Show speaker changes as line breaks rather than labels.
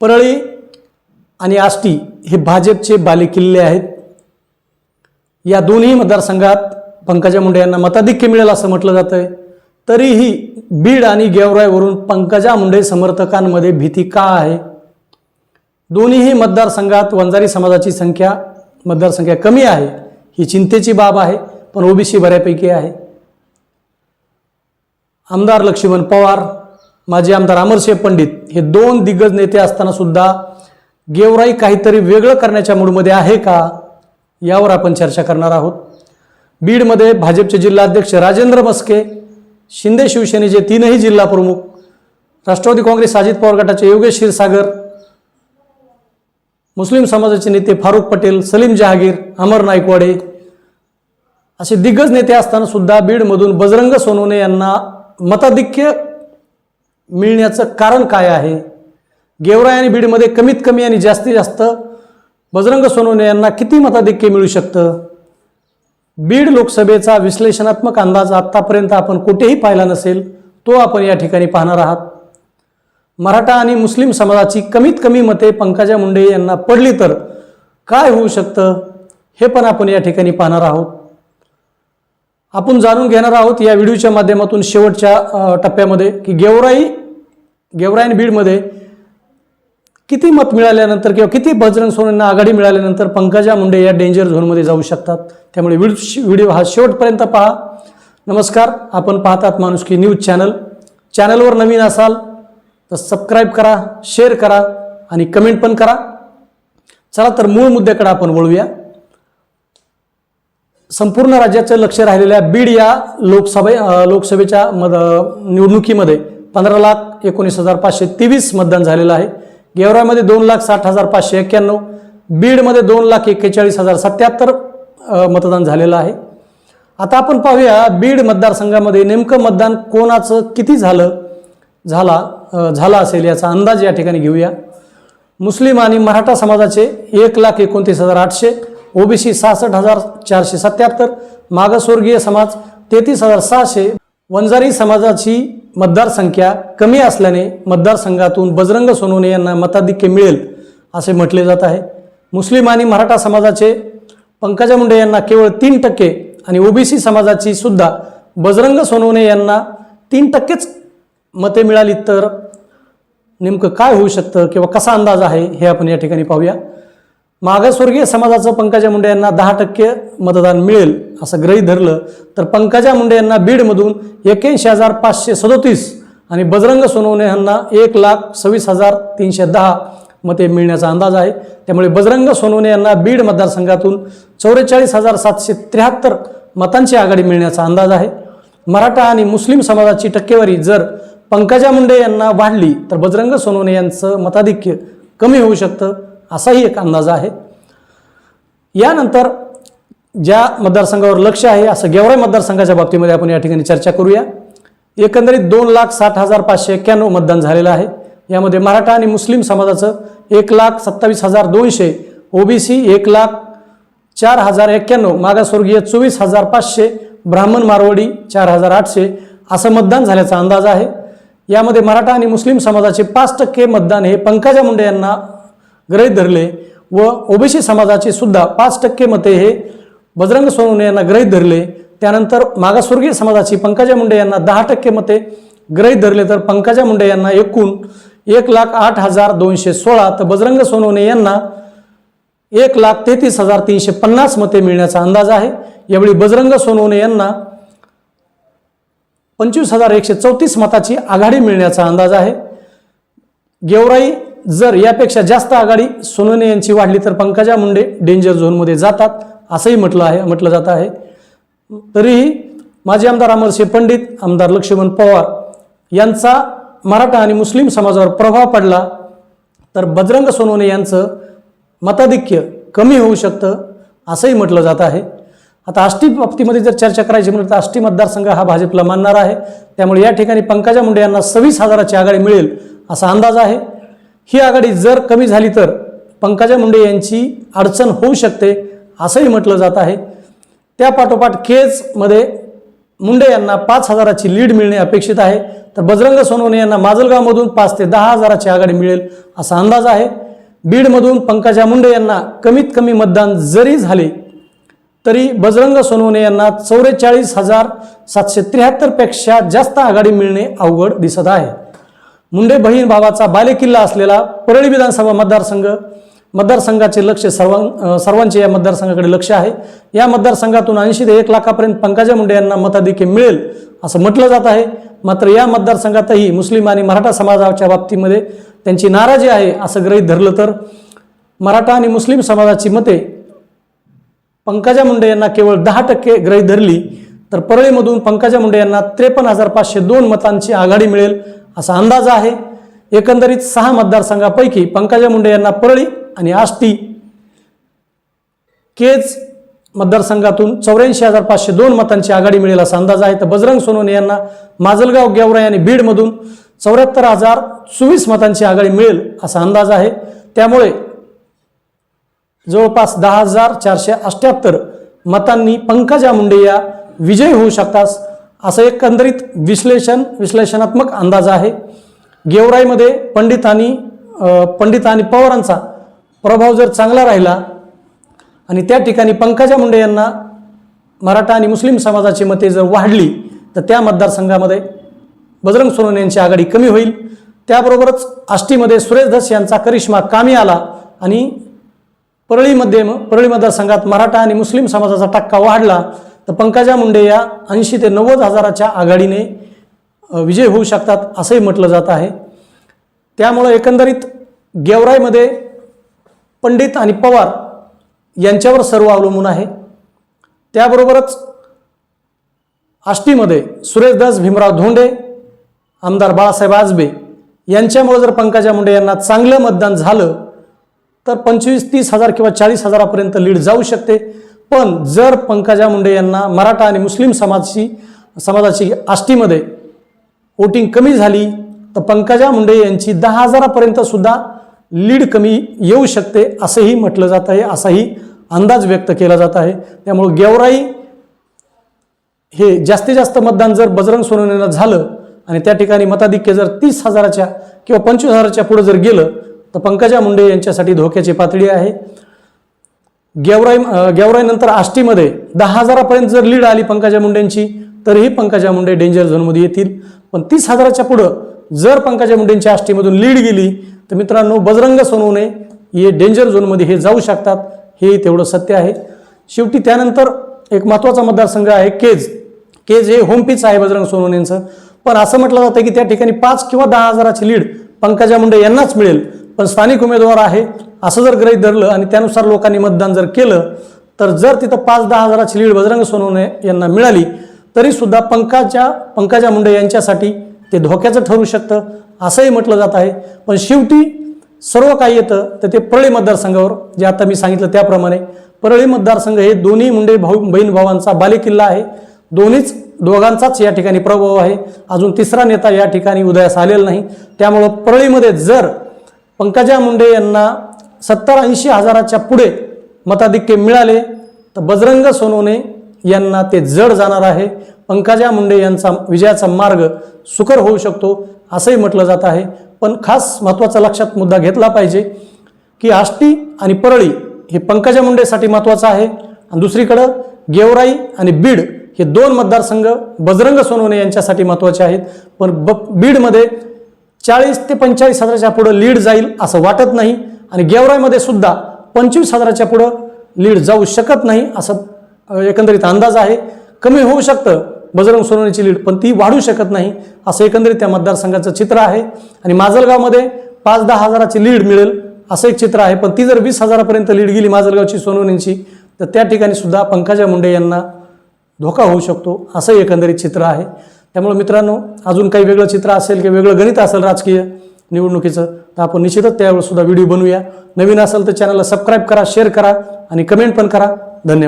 परळी आणि आष्टी हे भाजपचे बालेकिल्ले आहेत. या दोन्ही मतदारसंघात पंकजा मुंडे यांना मताधिक्य मिळेल असं म्हटलं जातं आहे तरीही बीड आणि गेवरायवरून पंकजा मुंडे समर्थकांमध्ये भीती का आहे? दोन्हीही मतदारसंघात वंजारी समाजाची संख्या मतदारसंख्या कमी आहे ही चिंतेची बाब आहे पण ओबीसी बऱ्यापैकी आहे. आमदार लक्ष्मण पवार माजी आमदार अमरशेख पंडित हे दोन दिग्गज नेते असताना सुद्धा गेवराई काहीतरी वेगळं करण्याच्या मूडमध्ये आहे का यावर आपण चर्चा करणार आहोत. बीडमध्ये भाजपचे जिल्हाध्यक्ष राजेंद्र मस्के शिंदे शिवसेनेचे तीनही जिल्हा प्रमुख राष्ट्रवादी काँग्रेस अजित पवार गटाचे योगेश क्षीरसागर मुस्लिम समाजाचे नेते फारुख पटेल सलीम जहागीर अमर नाईकवाडे असे दिग्गज नेते असताना सुद्धा बीडमधून बजरंग सोनवणे यांना मताधिक्य मिळण्याचं कारण काय आहे? गेवराई आणि बीडमध्ये कमीत कमी आणि जास्तीत जास्त बजरंग सोनवणे यांना किती मताधिक्य मिळू शकतं? बीड लोकसभेचा विश्लेषणात्मक अंदाज आत्तापर्यंत आपण कुठेही पाहिला नसेल तो आपण या ठिकाणी पाहणार आहात. मराठा आणि मुस्लिम समाजाची कमीत कमी मते पंकजा मुंडे यांना पडली तर काय होऊ शकतं? हे पण आपण या ठिकाणी पाहणार आहोत. आपण जाणून घेणार आहोत या व्हिडिओच्या माध्यमातून शेवटच्या टप्प्यामध्ये की गेवराई गेवरायन बीडमध्ये किती मत मिळाल्यानंतर किंवा किती बजरंग सोनेंना आघाडी मिळाल्यानंतर पंकजा मुंडे या डेंजर झोनमध्ये जाऊ शकतात? त्यामुळे व्हिडिओ व्हिडिओ हा शेवटपर्यंत पहा. नमस्कार आपण पाहतात माणुसकी न्यूज चॅनल. चॅनलवर नवीन असाल तर सबस्क्राईब करा शेअर करा आणि कमेंट पण करा. चला तर मूळ मुद्द्याकडे आपण वळूया. संपूर्ण राज्याचं लक्ष राहिलेल्या बीड या लोकसभे लोकसभेच्या मद निवडणुकीमध्ये पंधरा लाख एकोणीस हजार पाचशे तेवीस मतदान झालेलं आहे. गेवरामध्ये दोन लाख साठ हजार पाचशे एक्क्याण्णव बीडमध्ये दोन लाख एक्केचाळीस हजार सत्याहत्तर मतदान झालेलं आहे. आता आपण पाहूया बीड मतदारसंघामध्ये नेमकं मतदान कोणाचं किती झालं झाला झाला असेल याचा अंदाज या ठिकाणी घेऊया. मुस्लिम आणि मराठा समाजाचे एक लाख एकोणतीस हजार आठशे ओबीसी सहासष्ट हजार चारशे सत्याहत्तर मागासवर्गीय समाज तेहतीस हजार सहाशे वंजारी समाजाची मतदारसंख्या कमी असल्याने मतदारसंघातून बजरंग सोनवणे यांना मताधिक्य मिळेल असे म्हटले जात आहे. मुस्लिम आणि मराठा समाजाचे पंकजा मुंडे यांना केवळ तीन टक्के आणि ओबीसी समाजाची सुद्धा बजरंग सोनवणे यांना तीन टक्केच मते मिळाली तर नेमकं काय होऊ शकतं किंवा कसा अंदाज आहे हे आपण या ठिकाणी पाहूया. मागासवर्गीय समाजाचं पंकजा मुंडे यांना दहा टक्के मतदान मिळेल असं ग्रही धरलं तर पंकजा मुंडे यांना बीडमधून एक्याऐंशी हजार पाचशे सदोतीस आणि बजरंग सोनवणे यांना एक लाख सव्वीस हजार तीनशे दहा मते मिळण्याचा अंदाज आहे. त्यामुळे बजरंग सोनवणे यांना बीड मतदारसंघातून चौवेचाळीस हजार सातशे त्र्याहत्तर मतांची आघाडी मिळण्याचा अंदाज आहे. मराठा आणि मुस्लिम समाजाची टक्केवारी जर पंकजा मुंडे यांना वाढली तर बजरंग सोनवणे यांचं मताधिक्य कमी होऊ शकतं. असाही एक अंदाज आहे. यानंतर ज्या मतदारसंघावर लक्ष आहे असं गेवराई मतदारसंघाच्या बाबतीमध्ये आपण या ठिकाणी चर्चा करूया. एकंदरीत दोन लाख साठ हजार पाचशे एक्क्याण्णव मतदान झालेलं आहे. यामध्ये मराठा आणि मुस्लिम समाजाचं एक लाख सत्तावीस हजार दोनशे ओबीसी एक लाख चार हजार एक्क्याण्णव मागासवर्गीय चोवीस हजार पाचशे ब्राह्मण मारवाडी चार हजार आठशे असं मतदान झाल्याचा अंदाज आहे. यामध्ये मराठा आणि मुस्लिम समाजाचे पाच टक्के मतदान हे पंकजा मुंडे यांना गृहीत धरले व ओबीसी समाजाचे सुद्धा पाच टक्के मते हे बजरंग सोनवणे यांना गृहीत धरले. त्यानंतर मागासवर्गीय समाजाची पंकजा मुंडे यांना दहा टक्के मते गृहीत धरले. तर पंकजा मुंडे यांना एकूण एक लाख आठ हजार दोनशे सोळा तर बजरंग सोनवणे यांना एक लाख तेहतीस हजार तीनशे पन्नास मते मिळण्याचा अंदाज आहे. यावेळी बजरंग सोनवणे यांना पंचवीस हजार एकशे चौतीस मताची आघाडी मिळण्याचा अंदाज आहे. गेवराई जर यापेक्षा जास्त आघाडी सोनवणे यांची वाढली तर पंकजा मुंडे डेंजर झोनमध्ये जातात असंही म्हटलं आहे म्हटलं जात आहे. तरीही माजी आमदार अमरसिंह पंडित आमदार लक्ष्मण पवार यांचा मराठा आणि मुस्लिम समाजावर प्रभाव पडला तर बजरंग सोनवणे यांचं मताधिक्य कमी होऊ शकतं असंही म्हटलं जात आहे. आता आष्टी बाबतीमध्ये जर चर्चा करायची म्हटलं तर आष्टी मतदारसंघ हा भाजपला मानणार आहे. त्यामुळे या ठिकाणी पंकजा मुंडे यांना सव्वीस हजाराची आघाडी मिळेल असा अंदाज आहे. ही आघाडी जर कमी झाली तर पंकजा मुंडे यांची अडचण होऊ शकते असंही म्हटलं जात आहे. त्या पाठोपाठ केजमध्ये मुंडे यांना पाच हजाराची लीड मिळणे अपेक्षित आहे. तर बजरंग सोनवणे यांना माजलगावमधून पाच ते दहा हजाराची आघाडी मिळेल असा अंदाज आहे. बीडमधून पंकजा मुंडे यांना कमीत कमी मतदान जरी झाले तरी बजरंग सोनवणे यांना चौवेचाळीस हजार सातशे त्र्याहत्तरपेक्षा जास्त आघाडी मिळणे अवघड दिसत आहे. मुंडे बहीण भावाचा बालेकिल्ला असलेला परळी विधानसभा मतदारसंघ मतदारसंघाचे लक्ष सर्वां सर्वांचे या मतदारसंघाकडे लक्ष आहे. या मतदारसंघातून ऐंशी ते एक लाखापर्यंत पंकजा मुंडे यांना मताधिक्य मिळेल असं म्हटलं जात आहे. मात्र या मतदारसंघातही मुस्लिम आणि मराठा समाजाच्या बाबतीमध्ये त्यांची नाराजी आहे असं गृहीत धरलं तर मराठा आणि मुस्लिम समाजाची मते पंकजा मुंडे यांना केवळ दहा टक्के गृहीत धरली तर परळीमधून पंकजा मुंडे यांना त्रेपन्न हजार पाचशे दोन मतांची आघाडी मिळेल असा अंदाज आहे. एकंदरीत सहा मतदारसंघापैकी पंकजा मुंडे यांना परळी आणि आष्टी. केज मतदारसंघातून चौऱ्याऐंशी हजार पाचशे दोन मतांची आघाडी मिळेल असा अंदाज आहे. तर बजरंग सोनवणे यांना माजलगाव गेवराई आणि बीडमधून चौऱ्याहत्तर हजार चोवीस मतांची आघाडी मिळेल असा अंदाज आहे. त्यामुळे जवळपास दहा हजार चारशे अठ्ठ्याहत्तर मतांनी पंकजा मुंडे या विजयी होऊ शकतात असं एकंदरीत विश्लेषण विश्लेषणात्मक अंदाज आहे. गेवराईमध्ये पंडित आणि पंडित आणि पवारांचा प्रभाव जर चांगला राहिला आणि त्या ठिकाणी पंकजा मुंडे यांना मराठा आणि मुस्लिम समाजाची मते जर वाढली तर त्या मतदारसंघामध्ये बजरंग सोनवणे यांची आघाडी कमी होईल. त्याबरोबरच आष्टीमध्ये सुरेश धस यांचा करिश्मा कामी आला आणि परळीमध्ये परळी मतदारसंघात मराठा आणि मुस्लिम समाजाचा टक्का वाढला. तर पंकजा मुंडे या ऐंशी ते नव्वद हजाराच्या आघाडीने विजय होऊ शकतात असंही म्हटलं जात आहे. त्यामुळं एकंदरीत गेवराईमध्ये पंडित आणि पवार यांच्यावर सर्व अवलंबून आहे. त्याबरोबरच आष्टीमध्ये सुरेशदास भीमराव धोंडे आमदार बाळासाहेब आजबे यांच्यामुळे जर पंकजा मुंडे यांना चांगलं मतदान झालं तर पंचवीस तीस हजार किंवा चाळीस हजारापर्यंत लीड जाऊ शकते. पण जर पंकजा मुंडे यांना मराठा आणि मुस्लिम समाजाची समाजाची आष्टीमध्ये वोटिंग कमी झाली तर पंकजा मुंडे यांची दहा हजारापर्यंत सुद्धा लीड कमी येऊ शकते असंही म्हटलं जात आहे असाही अंदाज व्यक्त केला जात आहे. त्यामुळे गेवराई हे जास्तीत जास्त मतदान जर बजरंग सोनवणेला झालं आणि त्या ठिकाणी मताधिक्य जर तीस हजाराच्या किंवा पंचवीस हजाराच्या पुढे जर गेलं तर पंकजा मुंडे यांच्यासाठी धोक्याची पातळी आहे. गेवराई गेवराईनंतर आष्टीमध्ये दहा हजारापर्यंत जर लीड आली पंकजा मुंडेंची तरीही पंकजा मुंडे डेंजर झोनमध्ये येतील. पण तीस हजाराच्या पुढं जर पंकजा मुंडेंच्या आष्टीमधून लीड गेली तर मित्रांनो बजरंग सोनवणे हे डेंजर झोनमध्ये हे जाऊ शकतात. हे तेवढं सत्य आहे. शेवटी त्यानंतर एक महत्त्वाचा मतदारसंघ आहे केज. केज हे होमपीच आहे बजरंग सोनवणेंचं. पण असं म्हटलं जातं की त्या ठिकाणी पाच किंवा दहा हजाराची लीड पंकजा मुंडे यांनाच मिळेल. पण स्थानिक उमेदवार आहे असं जर गृहीत धरलं आणि त्यानुसार लोकांनी मतदान जर केलं तर जर तिथं पाच दहा हजाराची लीड बजरंग सोनवणे यांना मिळाली तरीसुद्धा पंकजा पंकजा मुंडे यांच्यासाठी ते धोक्याचं ठरू शकतं असंही म्हटलं जात आहे. पण शेवटी सर्व काही येतं तर ते परळी मतदारसंघावर जे आता मी सांगितलं त्याप्रमाणे. परळी मतदारसंघ हे दोन्ही मुंडे भाऊ बहीण भावांचा बालेकिल्ला आहे. दोन्हीच दोघांचाच या ठिकाणी प्रभाव आहे. अजून तिसरा नेता या ठिकाणी उदयास आलेला नाही. त्यामुळं परळीमध्ये जर पंकजा मुंडे यांना सत्तर ऐंशी हजाराच्या पुढे मताधिक्य मिळाले तर बजरंग सोनवणे यांना ते जड जाणार आहे. पंकजा मुंडे यांचा विजयाचा मार्ग सुकर होऊ शकतो असंही म्हटलं जात आहे. पण खास महत्त्वाचा लक्षात मुद्दा घेतला पाहिजे की आष्टी आणि परळी हे पंकजा मुंडेसाठी महत्त्वाचं आहे. आणि दुसरीकडं गेवराई आणि बीड हे दोन मतदारसंघ बजरंग सोनवणे यांच्यासाठी महत्त्वाचे आहेत. पण ब बीडमध्ये चाळीस ते पंचेचाळीस हजाराच्या पुढं लीड जाईल असं वाटत नाही आणि गेवराईमध्ये सुद्धा पंचवीस हजाराच्या पुढं लीड जाऊ शकत नाही असं एकंदरीत अंदाज आहे. कमी होऊ शकतं बजरंग सोनवणेची लीड पण ती वाढू शकत नाही असं एकंदरीत त्या मतदारसंघाचं चित्र आहे. आणि माजलगावमध्ये पाच दहा हजाराची लीड मिळेल असं एक चित्र आहे पण ती जर वीस हजारापर्यंत लीड गेली माजलगावची सोनवणेंची तर त्या ठिकाणी सुद्धा पंकजा मुंडे यांना धोका होऊ शकतो असं एकंदरीत चित्र आहे. त्यामुळे मित्रांनो अजून काही वेगळं चित्र असेल किंवा वेगळं गणित असेल राजकीय निवडणुकीचं तर आपण निश्चितच त्यावेळेस सुद्धा व्हिडिओ बनवूया. नवीन असेल तर चॅनलला सबस्क्राईब करा शेअर करा आणि कमेंट पण करा. धन्यवाद.